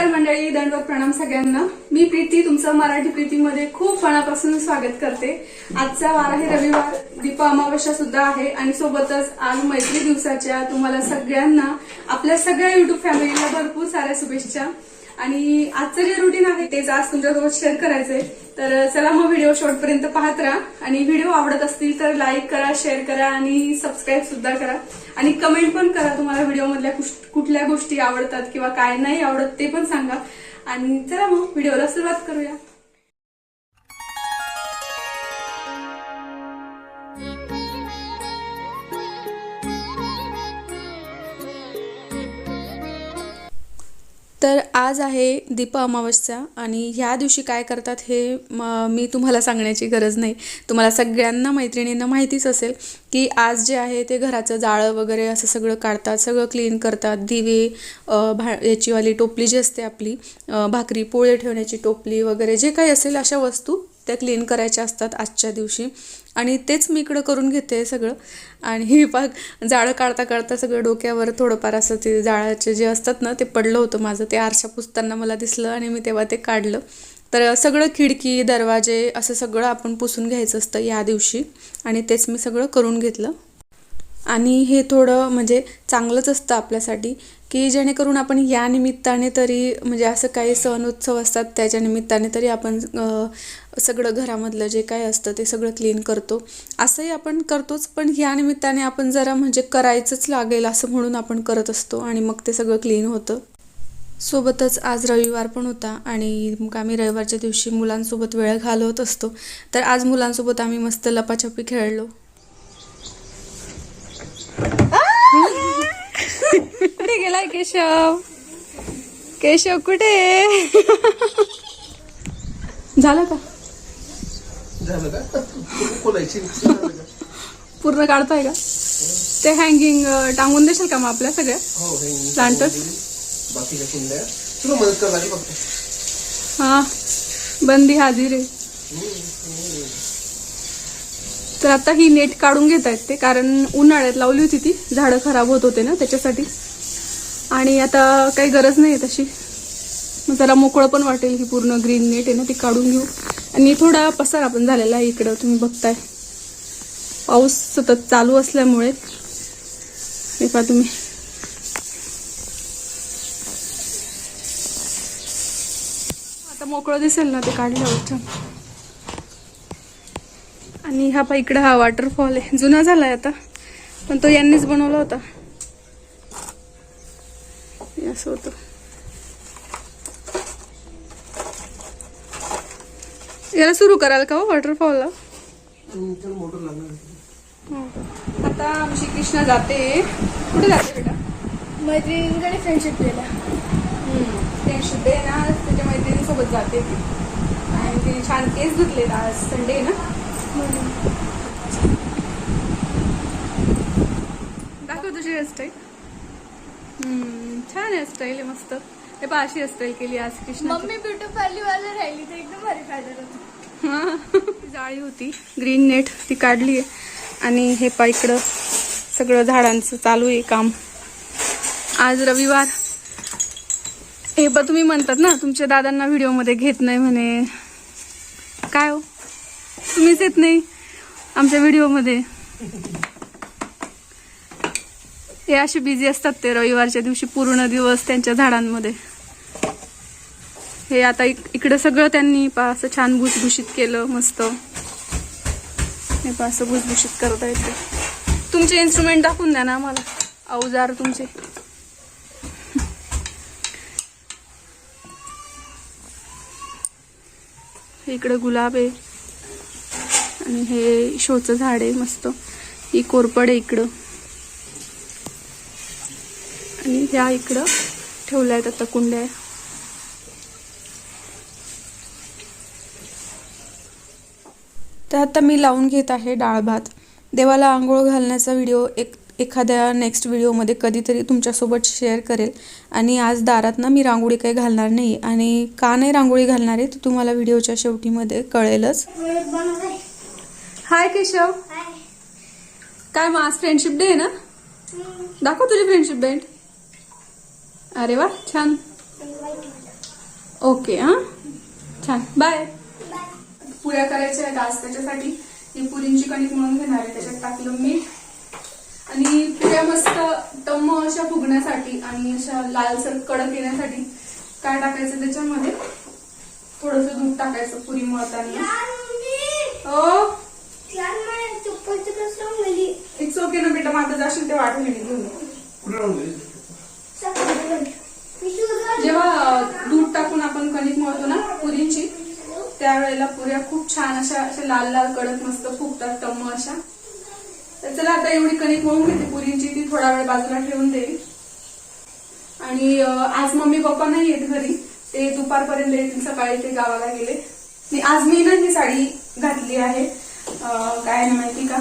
नमस्कार मंडळी दंडवत प्रणाम सगळ्यांना. मी प्रीती तुमचं मराठी प्रीतीमध्ये खूप मनापासून स्वागत करते. आजचा वार आहे रविवार दीपा अमावस्या सुद्धा आहे आणि सोबतच आज मैत्री दिवसाच्या तुम्हाला सगळ्यांना आपल्या सगळ्या युट्यूब फॅमिलीला भरपूर साऱ्या शुभेच्छा. आणि आजचं जे रुटीन आहे तेच आज तुमच्यासोबत शेअर करायचंय. तर चला मग व्हिडिओ शेवटपर्यंत पाहत राहा. आणि व्हिडिओ आवडत असतील तर लाईक करा शेअर करा आणि सबस्क्राईब सुद्धा करा. आणि कमेंट पण करा तुम्हाला व्हिडिओमधल्या कुश- कुठल्या गोष्टी आवडतात किंवा काय नाही आवडत ते पण सांगा. आणि चला मग व्हिडिओला सुरुवात करूया. तर आज आहे दीप अमावस्या आणि ह्या दिवशी काय करतात हे म- मी तुम्हाला सांगण्याची गरज नाही. तुम्हाला सगळ्यांना मैत्रिणींना माहितीच असेल की आज जे आहे ते घराचं जाळं वगैरे असं सगळं काढतात सगळं क्लीन करतात. दिवे भा याचीवाली टोपली जी असते आपली भाकरी पोळे ठेवण्याची टोपली वगैरे जे काही असेल अशा वस्तू त्या क्लीन करायच्या असतात आजच्या दिवशी. आणि तेच मी इकडं करून घेते सगळं. आणि हे पाक जाळं काढता काढता सगळं डोक्यावर थोडंफार असं ते जाळाचे जे असतात ना ते पडलं होतं माझं. ते आरशा पुसताना मला दिसलं आणि मी तेव्हा ते काढलं. तर सगळं खिडकी दरवाजे असं सगळं आपण पुसून घ्यायचं असतं या दिवशी. आणि तेच मी सगळं करून घेतलं. आणि हे थोडं म्हणजे चांगलंच असतं आपल्यासाठी की जेणेकरून आपण या निमित्ताने तरी म्हणजे असं काही सण उत्सव असतात त्याच्या निमित्ताने तरी आपण सगळं घरामधलं जे काय असतं ते सगळं क्लीन करतो. असंही आपण करतोच पण ह्या निमित्ताने आपण जरा म्हणजे करायचंच लागेल असं म्हणून आपण करत असतो आणि मग ते सगळं क्लीन होतं. सोबतच आज रविवार पण होता आणि मग आम्ही रविवारच्या दिवशी मुलांसोबत वेळ घालवत असतो. तर आज मुलांसोबत आम्ही मस्त लपाछपी खेळलो. कुठे गेलाय केशव? केशव कुठे? झालं का? झालं का? खोलायची झालं का? पूर्ण काढताय का? ते हँगिंग टांगून देशील का मग आपल्या सगळ्या? हो हे Planters? बाकीच्या कुंड्या. तुला मदत कर लागली फक्त. हा. बंदी हाजीर आहे. तर आता ही नेट काढून घेत आहेत ते कारण उन्हाळ्यात लावली होती ती. झाडं खराब होत होते ना त्याच्यासाठी. आणि आता काही गरज नाही आहे तशी. मग जरा मोकळं पण वाटेल ही पूर्ण ग्रीन नेट आहे ना ती काढून घेऊ. आणि थोडा पसारा पण झालेला आहे इकडं तुम्ही बघताय. पाऊस सतत चालू असल्यामुळे. हे पहा तुम्ही. आता मोकळं दिसेल ना ते काढल्यावर छान आणि हा पा इकडं हा वॉटरफॉल आहे. जुना झालाय आता पण तो यांनीच बनवला होता. हे असं होतं. याला सुरू कराल का हो वॉटरफॉलला लागणार आता आमची कृष्णा जाते. कुठे जाते बेटा? मैत्रिणींकडे फ्रेंडशिप केला. फ्रेंडशिप डे ना आज त्याच्या मैत्रिणीसोबत जाते ती. आणि तिने छान केस धुतलेत आज संडे आहे ना. दाखव तुझी हेअरस्टाईल छान हेअरस्टाईल आहे मस्त. हे पहा अशी हेअरस्टाईल केली आज कृष्णा मम्मी ब्युटी पार्लर वाला राहिली तर एकदम भारी फायदा होता. जाळी होती. ग्रीन नेट ती काढली आहे. आणि हे पा इकडं सगळं झाडांचं चालू आहे काम. आज रविवार. हे पण तुम्ही म्हणतात ना तुमच्या दादांना व्हिडिओमध्ये घेत नाही म्हणे. काय हो? तुम्हीच येत नाही आमच्या व्हिडिओमध्ये. हे असे बिझी असतात ते रविवारच्या दिवशी पूर्ण दिवस त्यांच्या झाडांमध्ये. हे आता इक- इकडं सगळं त्यांनी पा असं छान भुसभुशीत केलं मस्त. हे पा असं भुसभुशीत करता येते तुमचे इन्स्ट्रुमेंट दाखवून द्या ना आम्हाला. अवजार तुमचे. हे इकडं गुलाब आहे. आणि हे शोचं झाड आहे मस्त. ही कोरपड आहे इकडं. आणि ह्या इकडं ठेवल्या आहेत आता कुंड्या. तर आता मी लावून घेत आहे डाळ भात. देवाला आंघोळ घालण्याचा व्हिडिओ एक एखाद्या नेक्स्ट व्हिडिओमध्ये कधीतरी तुमच्यासोबत शेअर करेल. आणि आज दारात ना मी रांगोळी काही घालणार नाही आणि का नाही रांगोळी घालणार आहे ते तुम्हाला व्हिडिओच्या शेवटीमध्ये कळेलच. हाय केशव. काय मग आज फ्रेंडशिप डे आहे ना? दाखव तुझी फ्रेंडशिप बँड अरे वा छान. ओके हां? छान. बाय पुऱ्या करायच्या आहेत. आज त्याच्यासाठी ही पुरींची कणिक म्हणून घेणार आहे. त्याच्यात टाकलं मीठ आणि पुऱ्या मस्त टम्म अशा फुगण्यासाठी आणि अशा लालसर कडक येण्यासाठी काय टाकायचं त्याच्यामध्ये? थोडस दूध टाकायचं पुरी मळताना. हो? इट्स ओके ना बेटा माझं जाशील तेव्हा आठवण घेऊन जेव्हा दूध टाकून आपण कणिक मळतो ना पुरींची त्यावेळेला पुऱ्या खूप छान अशा अशा लाल लाल कडक मस्त फुगतात टम्म अशा. तर चला आता एवढी कणिक मळून घेते पुरींची ती थोडा वेळ बाजूला ठेवून देईल. आणि आज मम्मी पप्पा नाही येत घरी ते दुपारपर्यंत येतील सकाळी ते गावाला गेले. आज मी ना ही साडी घातली आहे. काय आहे माहिती का?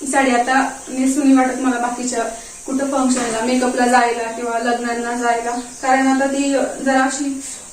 ही साडी आता नेसून वाटत मला बाकीच्या कुठं फंक्शनला मेकअपला जायला किंवा लग्नांना जायला. कारण आता ती जरा अशी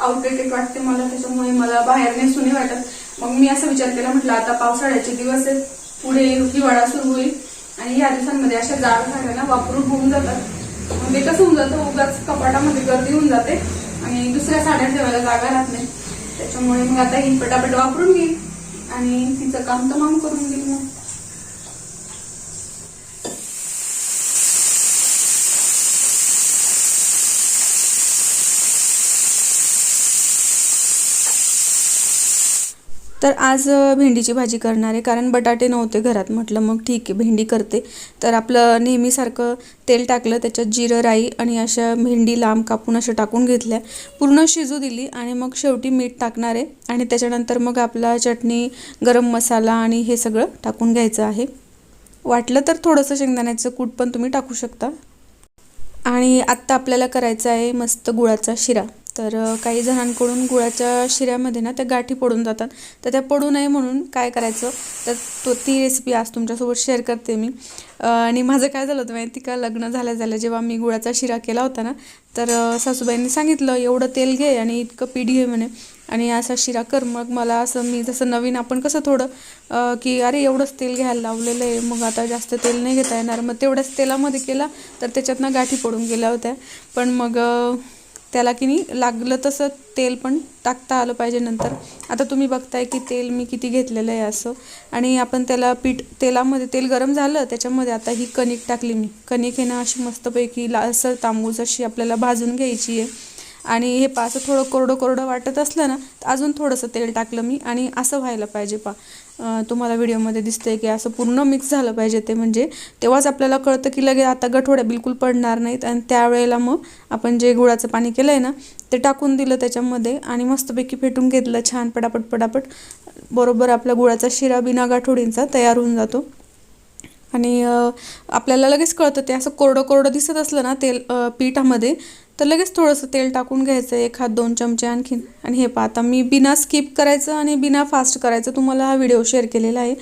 आउटडेटेड वाटते मला त्याच्यामुळे मला बाहेर नेसून वाटत. मग मी असं विचार केला म्हटलं आता पावसाळ्याचे दिवस आहेत पुढे हिवाळा सुरू होईल. आणि या दिवसांमध्ये अशा जाड झाडांना वापरून होऊन जातात. मग कसं होऊन जातं? उगाच कपाटामध्ये गर्दी होऊन जाते आणि दुसऱ्या साड्या ठेवायला जागा राहत नाही. त्याच्यामुळे मग आता ही पटापट वापरून घेईल आणि तिचं काम तमाम करून घेईल मग. तर आज भेंडीची भाजी करणार आहे. कारण बटाटे नव्हते घरात. म्हटलं मग ठीक आहे भेंडी करते. तर आपलं नेहमीसारखं तेल टाकलं. त्याच्यात जिरं राई आणि अशा भेंडी लांब कापून अशा टाकून घेतल्या. पूर्ण शिजू दिली आणि मग शेवटी मीठ टाकणार आहे. आणि त्याच्यानंतर मग आपला चटणी गरम मसाला आणि हे सगळं टाकून घ्यायचं आहे. वाटलं तर थोडंसं शेंगदाण्याचं कूट पण तुम्ही टाकू शकता. आणि आत्ता आपल्याला करायचा आहे मस्त गुळाचा शिरा. तर काही जणांकडून गुळाच्या शिऱ्यामध्ये ना त्या गाठी पडून जातात. तर त्या पडू नये म्हणून काय करायचं तर तो ती रेसिपी आज तुमच्यासोबत शेअर करते मी. आणि माझं काय झालं होतं माहिती का? लग्न झाल्या झाल्या जेव्हा मी गुळाचा शिरा केला होता ना तर सासूबाईंनी सांगितलं एवढं तेल घे आणि इतकं पीठ घे म्हणे. आणि असा शिरा कर. मग मला असं मी जसं नवीन आपण कसं थोडं की अरे एवढंच तेल घ्यायला लावलेलं आहे. मग आता जास्त तेल नाही घेता येणार. मग तेवढ्याच तेलामध्ये केला तर त्याच्यातनं गाठी पडून गेल्या होत्या. पण मग त्याला की नाही लागलं तसं तेल पण टाकता आलं पाहिजे नंतर. आता तुम्ही बघताय की तेल मी किती घेतलेलं आहे असं. आणि आपण त्याला पीठ तेलामध्ये तेल गरम झालं त्याच्यामध्ये आता ही कणिक टाकली मी. कणिक आहे ना अशी मस्तपैकी लालसर तांबूस अशी आपल्याला भाजून घ्यायची आहे. आणि हे पा असं थोडं कोरडं कोरडं वाटत असलं ना तर अजून थोडंसं तेल टाकलं मी आणि असं व्हायला पाहिजे पा. तुम्हाला व्हिडिओमध्ये दिसतंय की असं पूर्ण मिक्स झालं पाहिजे ते म्हणजे तेव्हाच आपल्याला कळतं की लगेच आता गठोड्या बिलकुल पडणार नाहीत आणि त्यावेळेला मग आपण जे गुळाचं पाणी केलं आहे ना ते टाकून दिलं त्याच्यामध्ये आणि मस्तपैकी फेटून घेतलं छान पटापट पटापट. बरोबर आपला गुळाचा शिरा बिना गाठोडींचा तयार होऊन जातो. आणि आपल्याला लगेच कळतं ते असं कोरडं कोरडं दिसत असलं ना तेल पिठामध्ये तर लगेच थोडंसं तेल टाकून घ्यायचं एक हात दोन चमचे आणखीन. आणि हे पहा आता मी बिना स्किप करायचं आणि बिना फास्ट करायचं तुम्हाला हा व्हिडिओ शेअर केलेला आहे.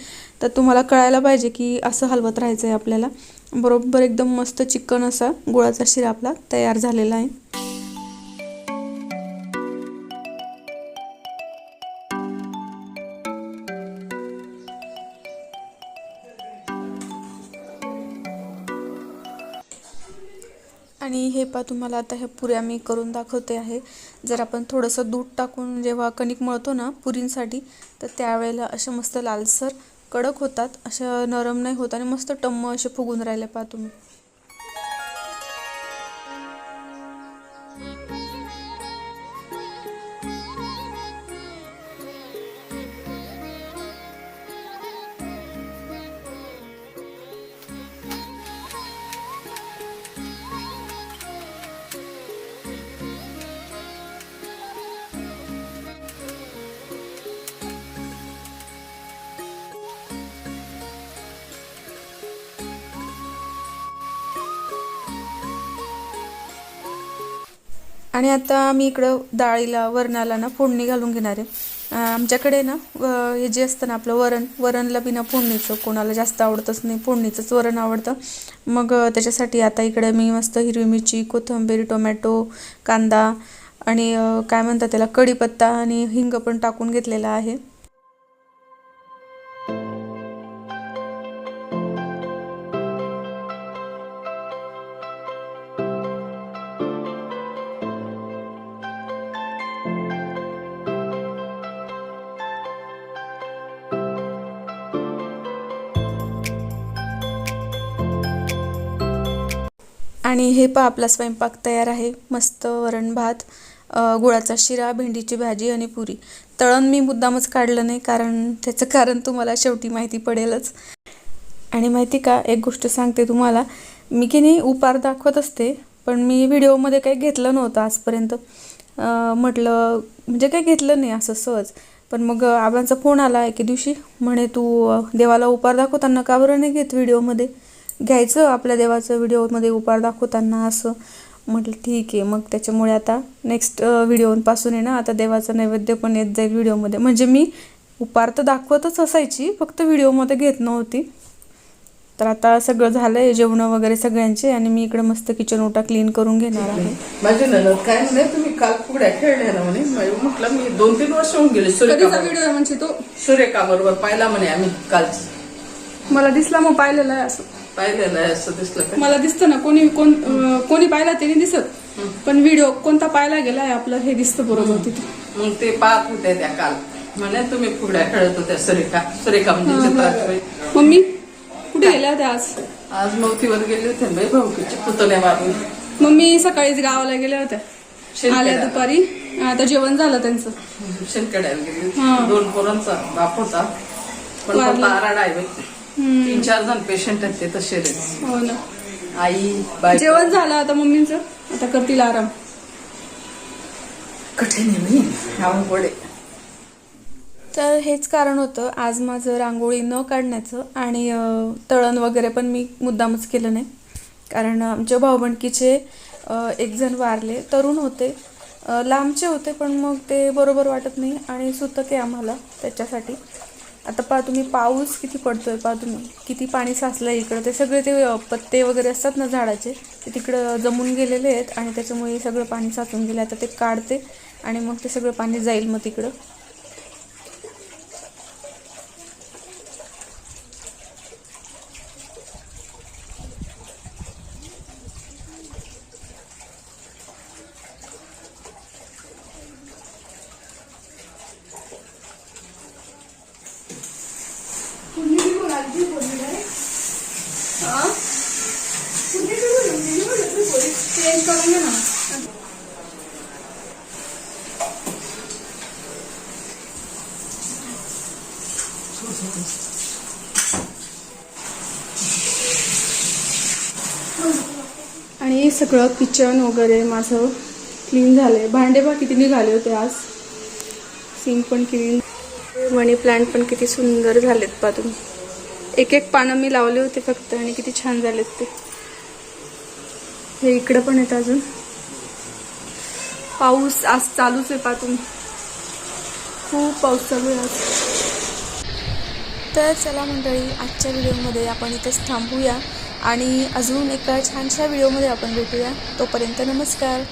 तर तुम्हाला कळायला पाहिजे की असं हलवत राहायचं आहे आपल्याला. बरोबर एकदम मस्त चिकन असा गुळाचा शिरा आपला तयार झालेला आहे. पहा तुम्हाला आता ह्या पुऱ्या मी करून दाखवते आहे. जर आपण थोडंसं दूध टाकून जेव्हा कणिक मळतो ना पुरींसाठी तर त्यावेळेला अशा मस्त लालसर कडक होतात अशा नरम नाही होत आणि मस्त टम्म असे फुगून राहिले पहा तुम्ही. आणि आता मी इकडं डाळीला वरणाला ना फोडणी घालून घेणार आहे. आमच्याकडे ना हे जे असतं ना आपलं वरण वरणला बिना फोडणीचं कोणाला जास्त आवडतच नाही फोडणीचंच वरण आवडतं. मग त्याच्यासाठी आता इकडे मी मस्त हिरवी मिरची कोथिंबीर टोमॅटो कांदा आणि काय म्हणतात त्याला कढीपत्ता आणि हिंग पण टाकून घेतलेला आहे. आणि हे पहा आपला स्वयंपाक तयार आहे. मस्त वरण भात गुळाचा शिरा भेंडीची भाजी आणि पुरी. तळण मी मुद्दामच काढलं नाही कारण त्याचं कारण तुम्हाला शेवटी माहिती पडेलच. आणि माहिती का एक गोष्ट सांगते तुम्हाला. मी की नाही उपार दाखवत असते पण मी व्हिडिओमध्ये काही घेतलं नव्हतं आजपर्यंत. म्हटलं म्हणजे काही घेतलं नाही असं सहज. पण मग आबांचा फोन आला एके दिवशी. म्हणे तू देवाला उपार दाखवताना का बरं नाही घेत व्हिडिओमध्ये? घ्यायचं आपल्या देवाचं व्हिडिओमध्ये उपार दाखवताना असं. म्हटलं ठीक आहे. मग त्याच्यामुळे आता नेक्स्ट व्हिडिओपासून आहे ना आता देवाचं नैवेद्य पण येत जाईल व्हिडिओमध्ये म्हणजे मी उपार तर दाखवतच असायची फक्त व्हिडिओमध्ये घेत नव्हती. तर आता सगळं झालंय जेवण वगैरे सगळ्यांचे आणि मी इकडे मस्त किचन ओटा क्लीन करून घेणार आहे. माझे ननद काय म्हणे तुम्ही काल फुगड्या खेळल्या ना म्हणे? मी म्हटलं मी दोन तीन वर्ष होऊन गेले सूर्यकामा व्हिडिओ आहे म्हणजे तो? सूर्यकामाबरोबर पाहिला म्हणे आम्ही कालच. मला दिसला मग पाहिलेला आहे असं. पाहिलेलं आहे असं दिसलं का? मला दिसतं ना कोणी कोण अं, कोणी पाहिला ते नाही दिसत पण व्हिडिओ कोणता पाहायला गेलाय आपलं हे दिसतं बरोबर तिथे. मग ते पाहत होते त्या काल. म्हणे तुम्ही फुगड्या खेळत होत्या सुरेखा सुरेखा म्हणजे मम्मी कुठे गेल्या होत्या आज? आज मौतीवर गेले होते बाई भाऊकीचे मारून. मम्मी सकाळीच गावाला गेल्या होत्या. शेणखेड्याला. आल्या दुपारी. आता जेवण झालं त्यांचं. शेणखेड्याला गेले होते. हा. दोन पोरांचा बाप होता. पण वारला. पप्पा आराड आहे बाई. तीन चार जण पेशंट आहेत ते तसे. हो ना. आई बाई जेवण झालं आता मम्मींचं. आता करतील आराम. कठीण आहे बाई अवघड आहे तर हेच कारण होतं. आज माझं रांगोळी न काढण्याचं आणि तळण वगैरे पण मी मुद्दामच केलं नाही. कारण आमच्या भाऊबंडकीचे अं, एक जण वारले तरुण होते. लांबचे होते पण मग ते बरोबर वाटत नाही आणि सुतक आहे आम्हाला त्याच्यासाठी. आता पहा तुम्ही पाऊस किती पडतोय पहा तुम्ही किती पाणी साचलं इकडं. ते सगळे ते पत्ते वगैरे असतात ना झाडाचे ते तिकडं जमून गेलेले आहेत आणि त्याच्यामुळे सगळं पाणी साचून गेलं आता ते काढते आणि मग ते सगळं पाणी जाईल मग तिकडं. चेंज करून घे ना. आणि सगळं किचन वगैरे माझं क्लीन झालंय. भांडे बा किती निघाले होते आज. सिंक पण क्लीन मनी प्लांट पण किती सुंदर झालेत पा तुम्ही एक एक पानं मी लावले होते फक्त आणि किती छान झालेत ते. हे इकडं पण येतं अजून. पाऊस आज चालूच आहे पा तुम्ही खूप पाऊस चालू आहे आज. तर चला मंडळी आजच्या व्हिडिओमध्ये आपण इथेच थांबूया आणि अजून एका छानशा व्हिडिओमध्ये आपण भेटूया. तोपर्यंत नमस्कार.